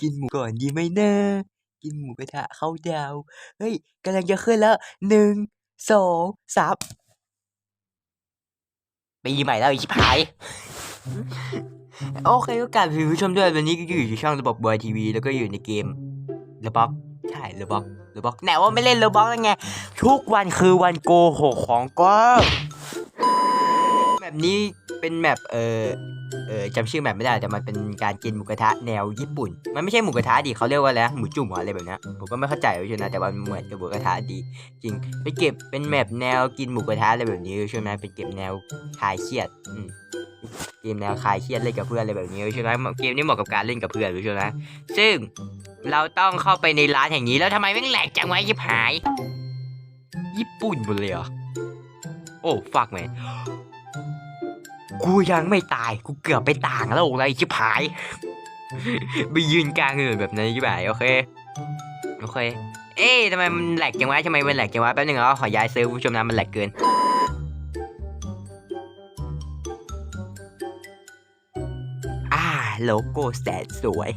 กินหมูก่อนดีไหมนะ กินหมูกระทะเข้าดาว เฮ้ยกำลังจะขึ้นแล้ว1 2 3ปีใหม่แล้วอ้ชิบหาย โอเคก็กาบสวัสดีผู้ชมด้วยวันนี้ก็อยู่ที่ช่องระบบบอยทีวีแล้วก็อยู่ในเกมระบ็อกใช่ระบ็อกระบ็อกแนวว่าไม่เล่นระบ็อกแล้วไง ทุกวันคือวันโกหกของก็ แบบนี้เป็นแมปเออเออจำชื่อแมปไม่ได้แต่มันเป็นการกินหมูกระทะแนวญี่ปุ่น มันไม่ใช่หมูกระทะดิเขาเรียกว่าอะไรหมูจุ่มหรออะไรแบบนี้ผมก็ไม่เข้าใจเลยนะแต่ว่าเหมือนกับหมูกระทะดีจริงไปเก็บเป็นแมปแนวกินหมูกระทะอะไรแบบนี้ใช่ไหมเป็นเก็บแนวคลายเครียดอืมเกมแนวคลายเครียดเล่นกับเพื่อนอะไรแบบนี้ใช่ไหมเกมนี้เหมาะกับการเล่นกับเพื่อนใช่ไหมซึ่งเราต้องเข้าไปในร้านแห่งนี้แล้วทำไมไม่งแหลกจังวะยิบหาย ญี่ปุ่นหมดเลยเหรอโอ้ฟักแมน กูยังไม่ตาย กูเกือบไปต่างแล้วอะไรชิบหาย ไปยืนกลางถนนแบบนั้นชิบหายโอเค โอเค เอ๊ะทำไมมันแหลกจังวะทำไมมันแหลกจังวะแป๊บนึงเราขอย้ายเซิร์ฟผู้ชมนะมันแหลกเกินอ่าโลโก้แสนสวย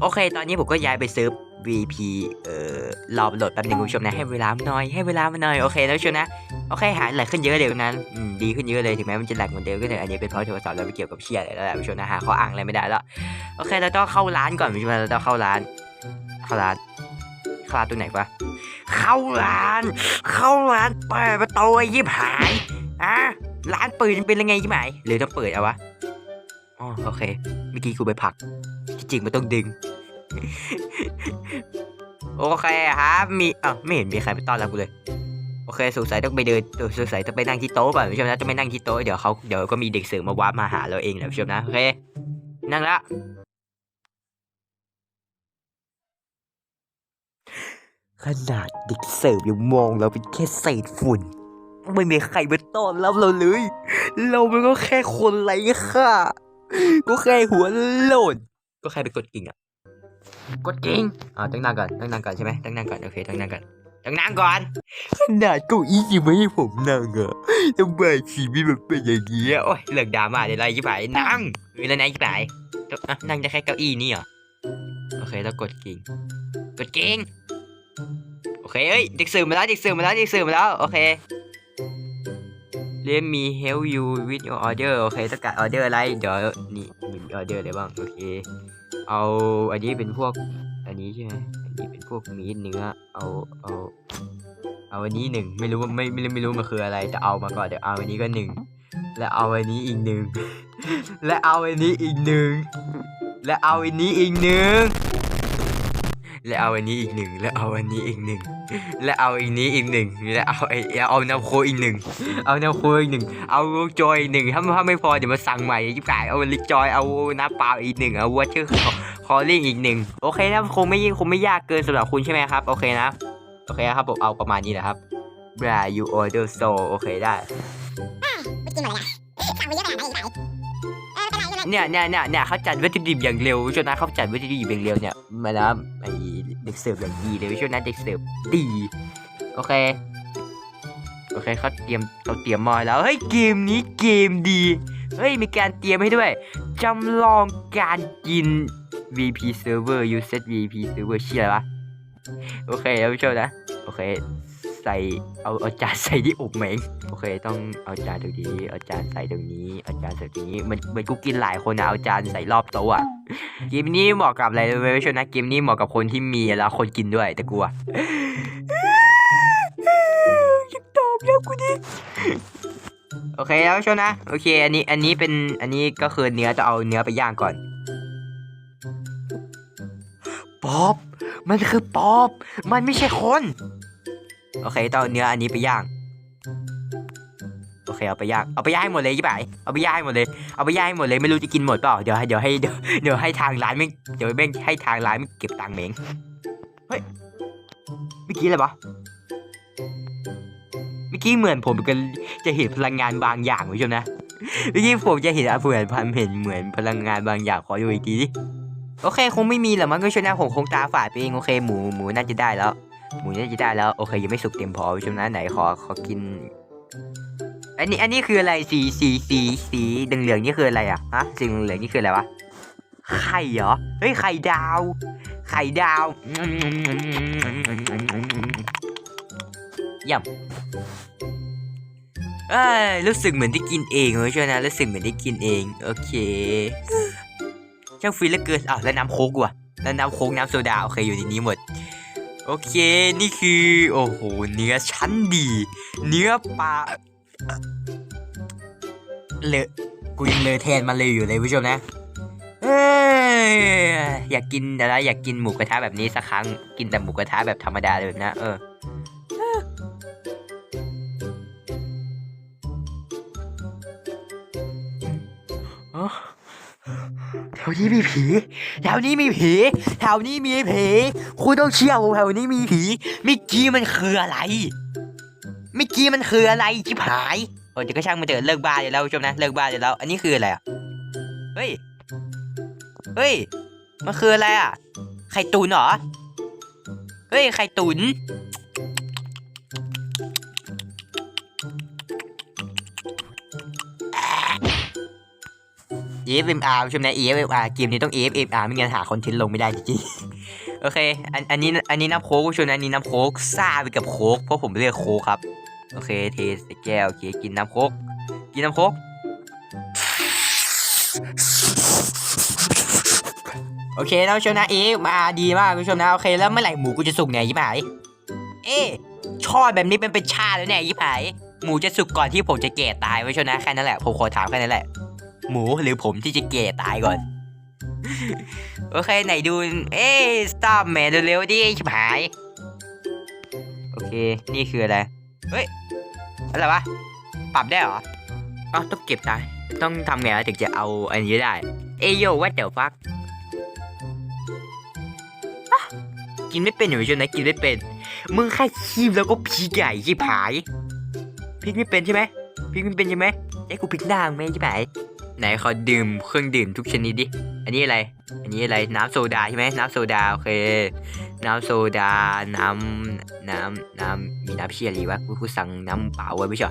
โอเค ตอนนี้ผมก็ย้ายไปซิร์ฟ VP เอ่อรอโหลดแป๊บนึงคุณผู้ชมนะให้เวลาหน่อยให้เวลามันหน่อยโอเคแล้วผู้ชมนะโอเคหายแหลกขึ้นเยอะเลยนั้นอืมดีขึ้นเยอะเลยถึงแม้มันจะแหลกเหมือนเดิมก็เถอะอันนี้เป็นเพราะโทรศัพท์เราไม่เกี่ยวกับเชียอะไรแล้วแหละคุณผู้ชมนะหาข้ออ้างอะไรไม่ได้แล้วโอเคเราต้องเข้าร้านก่อนคุณผู้ชมเราต้องเข้าร้าน เข้าร้านเข้าร้านตรงไหนวะเข้าร้าน เข้าร้านเปิดประตูยิบหายอะร้านปิดมันเป็นยังไงยิบหายหรือต้องเปิดเอาวะอ๋อโอเคเมื่อกี้กูไปผลักที่จริงมันต้องดึง โอเคครับมีอะไม่เห็นมีใครไปต้อนรับกูเลย โอเคสงสัยต้องไปเดินเออสงสัยต้องไปนั่งที่โต๊ะป่ะผู้ชมนะต้องไปนั่งที่โต๊ะเดี๋ยวเขาเดี๋ยวก็มีเด็กเสิร์ฟมาวาร์ปมาหาเราเองแหละผู้ชมนะโอเคนั่งละขนาดเด็กเสิร์ฟยังมองเราเป็นแค่เศษฝุ่น ไม่มีใครมาต้อนรับเราเลย เรามันก็แค่คนไร้ค่าก็แค่หัวโหลนก็แค่ไปกดกิ่งอะ กดกิ่งอ่าตั้งนั่งก่อนตั้งนั่งก่อนใช่ไหมตั้งนั่งก่อนโอเคตั้งนั่งก่อนตั้งนั่งก่อนขนาดเก้าอี้ยังไม่ให้ผมนั่งอะทำไมชีวิตมันเป็นอย่างนี้โอ้ยเลิกดราม่าเดี๋ยวไรยี่ไปนั่งมีอะไรนะยี่ไปอ่นั่งได้แค่เก้าอี้นี่เหรอโอเคแล้วกดกิ่งกดกิ่งโอเคเอ้ยเด็กสื่อมาแล้วเด็กสื่อมาแล้วเด็กสื่อมาแล้วโอเค Let me help you with your order โอเคต้องการออเดอร์อะไร เดี๋ยวนี่มีออเดอร์อะไรบ้าง โอเค เอาอันนี้เป็นพวก อันนี้ใช่ไหมอันนี้เป็นพวกมีดเนื้อ เอาเอาเอาอันนี้หนึ่งไม่รู้ว่าไม่ไม่รู้ไม่รู้มันคืออะไรแต่เอามาก่อนเดี๋ยวเอาอันนี้ก็หนึ่งและเอาอันนี้อีกหนึ่งและเอาอันนี้อีกหนึ่งและเอาอันนี้อีกหนึ่ง และเอาอันนี้อีกหนึ่งและเอาอันนี้อีกหนึ่งและเอาอันนี้อีกหนึ่งและเอาไอเอาแน้ำโคอีกหนึ่งเอาแน้ำโคอีกหนึ่งเอาลูกจอยอีกหนึ่งถ้าถ้าไม่พอเดี๋ยวมาสั่งใหม่ยิ่งกายเอาลิกจอยเอาน้ำเปล่าอีกหนึ่งเอาวัตเชอร์คอลลิ่งอีกหนึ่งโอเคนะคงไม่คงไม่ยากเกินสำหรับคุณใช่ไหมครับโอเคนะโอเคครับผมเอาประมาณนี้แหละครับ bra you order so โอเคได้ไม่กินหมดเลยนะสั่งไปเยอะขนาดนั้นอีกไหนเออไม่ เป็นไรไม่เป็นไรเนี่ยเนี่ยเนี่ยเนี่ยเขาจัดวัตถุดิบอย่างเร็วชวนะเขาจัดวัตถุดิบอย่างเร็วเนี่ยมาแล้วไอเด็กเสิร์ฟอย่างดีเลยชวนะเด็กเสิร์ฟดีโอเคโอเคเขาเตรียมเขาเตรียมมาแล้วเฮ้ยเกมนี้เกมดีเฮ้ยมีการเตรียมให้ด้วยจำลองการกิน VP server u set VP server เชื่ออะไรวะโอเคแล้วผู้ชมนะโอเค ใส่เอาเอาจานใส่ที่อกเหมงโอเค ต้องเอาจานตรงนี้เอาจานใส่ตรงนี้เอาจานใส่ตรงนี้มันมันกูกินหลายคนนะเอาจานใส่รอบโต๊ะอะเกมนี้เหมาะกับอะไรรู้ไหมผู้ชนะเกมนี้เหมาะกับคนที่มีแล้วคนกินด้วยแต่กูอะยังตอบแล้วกูดิโอเคแล้วชนะโอเค อันนี้อันนี้เป็นอันนี้ก็คือเนื้อจะเอาเนื้อไปย่างก่อนป๊อบมันคือป๊อบมันไม่ใช่คน โอเคต้องเอาเนื้ออันนี้ไปย่าง โอเคเอาไปย่าง เอาไปย่างให้หมดเลยยี่ป่ายเอาไปย่างให้หมดเลย เอาไปย่างให้หมดเลยไม่รู้จะกินหมดเปล่า เดี๋ยวเดี๋ยวให้เดี๋ยวเดี๋ยวให้ทางร้านไม่เดี๋ยวแม่งให้ทางร้านไม่เก็บตังค์เมงเฮ้ยเมื่อกี้อะไรวะเมื่อกี้เหมือนผมกันจะเห็นพลังงานบางอย่างคุณผู้ชมนะเมื่อกี้ผมจะเห็นเหมือนพันเห็นเหมือนพลังงานบางอย่างขอดูอีกทีดิโอเค คงไม่มีหรอกมั้งก็ชนะผมคงตาฝาดไปเองโอเคหมูหมูน่าจะได้แล้ว หมูน่าจะได้แล้ว โอเคยังไม่สุกเต็มพอช่วงนั้นไหนขอขอกิน อันนี้อันนี้คืออะไรสีสีสีสีเหลืองๆนี่คืออะไรอะฮะสีเหลืองๆนี่คืออะไรวะไข่เหรอเฮ้ยไข่ดาว ไข่ดาวเยี่ยมเอ้ยรู้สึกเหมือนได้กินเองเลยช่วยนะรู้สึกเหมือนได้กินเองโอเคช่างฟินเหลือเกินอ้าวแล้วน้ำโค้กว่ะแล้วน้ำโค้กน้ำโซดาโอเคอยู่ในนี้หมด โอเคนี่คือ โอ้โห เนื้อชั้นดี เนื้อปลาเลอะกูยังเลอะแทนมันเลยอยู่เลยผู้ชมนะเอ้ยอยากกินอะไรอยากกินหมูกระทะแบบนี้สักครั้ง กินแต่หมูกระทะแบบธรรมดาเลยแบบนะเออออ แถวนี้มีผี แถวนี้มีผี แถวนี้มีผี คุณต้องเชื่อผมแถวนี้มีผีเมื่อกี้มันคืออะไรเมื่อกี้มันคืออะไรจิบหายโอ้เดี๋ยวก็ช่างมันเถอะเลิกบ้าเดี๋ยวแล้วผู้ชมนะเลิกบ้าเดี๋ยวแล้วอันนี้คืออะไรอะ เฮ้ย เฮ้ย มันคืออะไรอะ ไข่ตุ๋นเหรอ เฮ้ย ไข่ตุ๋น EFMR ชมนะ EFMR เกมนี้ต้อง EFMR ไม่งั้นหาคอนเทนต์ลงไม่ได้จริงๆ โอเค อันอันนี้อันนี้น้ำโค้กชมนะอันนี้น้ำโค้กซ่าไปกับโค้กเพราะผมเลือกโค้กครับ โอเค เทใส่แก้วโอเคกินน้ำโค้กกินน้ำโค้กโอเคนะผู้ชมนะ EFMR ดีมากผู้ชมนะ โอเค แล้วเมื่อไหร่หมูกูจะสุกเนี่ยยี่หาย เอ๊ะชอบแบบนี้เป็นเป็นชาแล้วเนี่ยยี่หายหมูจะสุกก่อนที่ผมจะแก่ตายผู้ชมนะแค่นั้นแหละผมขอถามแค่นั้นแหละ หมูหรือผมที่จะเกยตายก่อน โอเคไหนดู เอ้สตอปแมนเร็วๆดิชิบหาย โอเค นี่คืออะไร เฮ้ย อะไรวะ ปรับได้เหรออ๋อต้องเก็บตายต้องทำไงถึงจะเอาอันนี้ได้ เอยโยว่าเดี๋ยวฟักกินไม่เป็นอยู่ใช่ไหมกินไม่เป็น มึงแค่คีบแล้วก็พีกใหญ่ชิบหายพริกไม่เป็นใช่ไหมพริกไม่เป็นใช่ไหมไอ้กูพริกหน้ามึงไหมชิบหาย ไหนขอดื่มเครื่องดื่มทุกชนิดดิ อันนี้อะไร อันนี้อะไร น้ำโซดาใช่ไหมน้ำโซดาโอเค น้ำโซดา น้ำ น้ำ น้ำ มีน้ำเชียร์รีวะ กูกูสั่งน้ำเปล่าไว้ไม่ใช่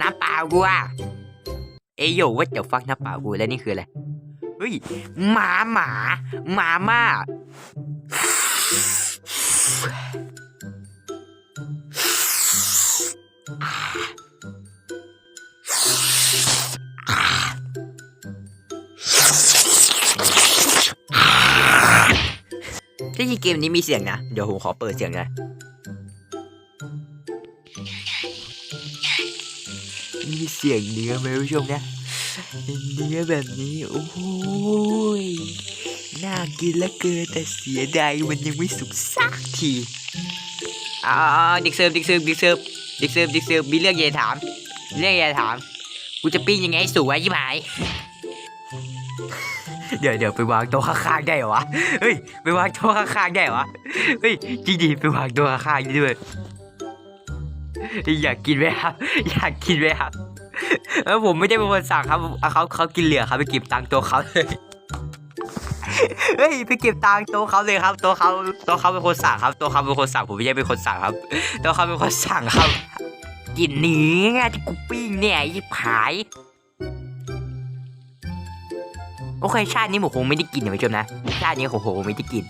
น้ำเปล่ากูอะเอยโยว่าจะฟักน้ำเปล่ากูแล้วนี่คืออะไร เฮ้ย หมาหมา หมาม่า จริงเกมนี้มีเสียงนะ เดี๋ยวผมขอเปิดเสียงนะมีเสียงเนื้อไหมผู้ชมนะเนื้อแบบนี้ โอ้ยน่ากินลือเกินแต่เสียดายมันยังไม่สุกสักทีอ่าเด็กเสิร์ฟเด็กเสิร์ฟเด็กเสิร์ฟเด็กเสิร์ฟเด็กเสิร์ฟมีเรื่องอยากถาม เรื่องอยากถาม กูจะปิ้งยังไงสวะยี่หมาย เดี๋ยวเดี๋ยวไปวางโต๊ะข้างๆได้เหรอวะ เฮ้ยไปวางโต๊ะข้างๆได้เหรอวะ เฮ้ยจริงดิไปวางโต๊ะข้างๆด้ด้วยอยากกินไหมครับ อยากกินไหมครับเออผมไม่ได้เป็นคนสั่งครับเอาเขาเขากินเหลือครับไปเก็บตังค์โต๊ะเขาเลยเฮ้ยไปเก็บตังค์โต๊ะเขาเลยครับโต๊ะเขาโต๊ะเขาเป็นคนสั่งครับโต๊ะเขาเป็นคนสั่งผมไม่ใช่เป็นคนสั่งครับโต๊ะเขาเป็นคนสั่งครับ กินเนื้อที่กูปิ้งเนี่ยยี่ผาย โอเค ชาตินี้ผมคงไม่ได้กินนะผู้ชมนะ ชาตินี้ผมคงไม่ได้กิน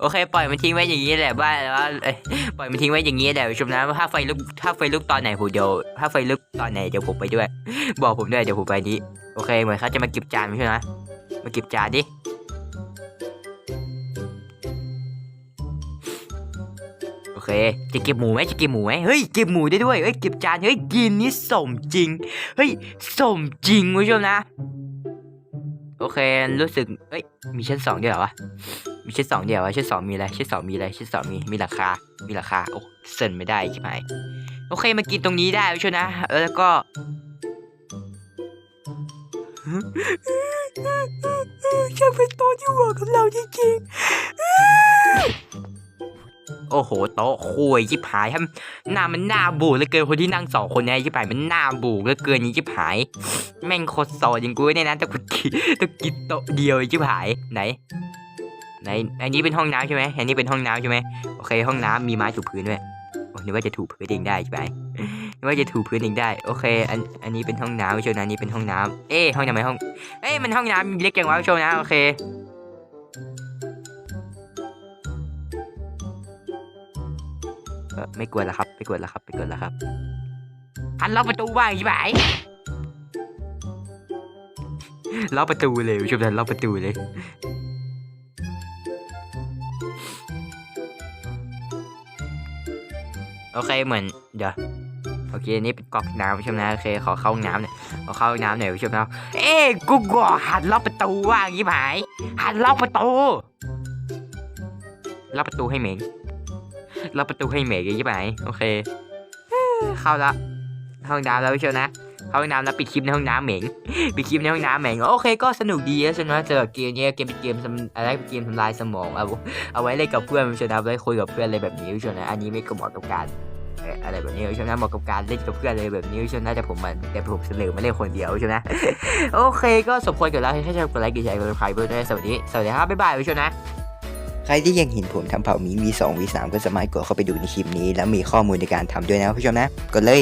โอเค ปล่อยมันทิ้งไว้อย่างนี้แหละว่าว่าปล่อยมันทิ้งไว้อย่างนี้แหละผู้ชมนะว่าถ้าไฟลุกถ้าไฟลุกตอนไหนผมเดี๋ยวถ้าไฟลุกตอนไหนเดี๋ยวผมไปด้วย บอกผมด้วยเดี๋ยวผมไปนี้ โอเค เหมือนเขาจะมาเก็บจานผู้ชมนะ มาเก็บจานดิ เคจะเก็บหมูไหมจะเก็บหมูไหมเฮ้ยเก็บหมูได้ด้วยเฮ้ยเก็บจานเฮ้ยกินนี่สมจริงเฮ้ยสมจริงคุณผู้ชมนะ โอเครู้สึกเอ้ยมีชั้นสองเด้วยเหรอวะมีชั้นสองเดียววะชั้นสองมีอะไรชั้นสองมีอะไรชั้นสองมีมีราคา มีราคาโอ้เซ็นไม่ได้ใช่ไหมโอเคมากินตรงนี้ได้คุณผู้ชมนะแล้วก็ช่างเป็นต๊ะที่หมาะกับเราจริงๆ โอ้โหโต๊ะคุยยิบหายครับหน้ามันหน้าบูดเหลือเกินคนที่นั่งสองคนเนี่ยยิบหายมันหน้าบูดเหลือเกินนี้ยิบหาย แม่งโคตรโซออย่างกูเนี่ยนะแต่กูกินต้องกินโต๊ะเดียวยิบหายไหนไหนอันนี้เป็นห้องน้ำใช่ไหมอันนี้เป็นห้องน้ำใช่ไหมโอเคห้องน้ำมีไม้ถูพื้นด้วยโอ้นึกว่าจะถูพื้นเองได้ใช่ไหมนึกว่าจะถูพื้นเองได้โอเค อันอันนี้เป็นห้องน้ำผู้ชมนะอันนี้เป็นห้องน้ำเอ๊ห้องน้ำไหมห้องเอ้มันห้องน้ำเล็กจังวะผู้ชมนะโอเค ออไม่กวนแล้วครับ ไม่กวนแล้วครับ ไม่กวนแล้วครับหันล็อกประตูบ้างใช่ไหมล็อกประตูเลยผู้ชมนะล็อกประตูเลยโอเคเหมือนเดี๋ยวโอเคนี่เป็นก๊อกน้ำผู้ชมนะโอเคขอเข้าห้องน้ำหน่อยขอเข้าห้องน้ำหน่อยผู้ชมนะเอ้ยกูบอกหันล็อกประตูว่างยี่หายหันล็อกประตูล็อกประตูให้เหม็ง ล็อกประตูให้เหม็งยี่หายโอเค เข้าละห้องน้ำแล้วผู้ชมนะเข้าห้องน้ำแล้วปิดคลิปในห้องน้ำเหม็งปิดคลิปในห้องน้ำเหม็งโอเคก็สนุกดีนะใช่ไหมสำหรับเกมนี้เกมเป็นเกมทำอะไรเป็นเกมทำลายสมองเอาเอาไว้เล่นกับเพื่อนชนะเอาไว้คุยกับเพื่อนอะไรแบบนี้ชนะอันนี้ไม่ก็เหมาะกับการอะไรแบบนี้ใช่ไหมเหมาะกับการเล่นกับเพื่อนเลยแบบนี้ใช่ไหมแต่ผมมันแต่ผมเสนอมาเล่นคนเดียวใช่ไหมโอเคก็สมควรกับแล้วให้ชอบกดไลค์กดแชร์กดติดตามด้วยสวัสดีสวัสดีครับบ๊ายบายผู้ชมนะ ครที่ยังเห็นผมทำเผ่าหมี V2 V3 ก็สามารถกดเข้าไปดูในคลิปนี้ แล้วมีข้อมูลในการทำด้วยนะผู้ชมนะ กดเลย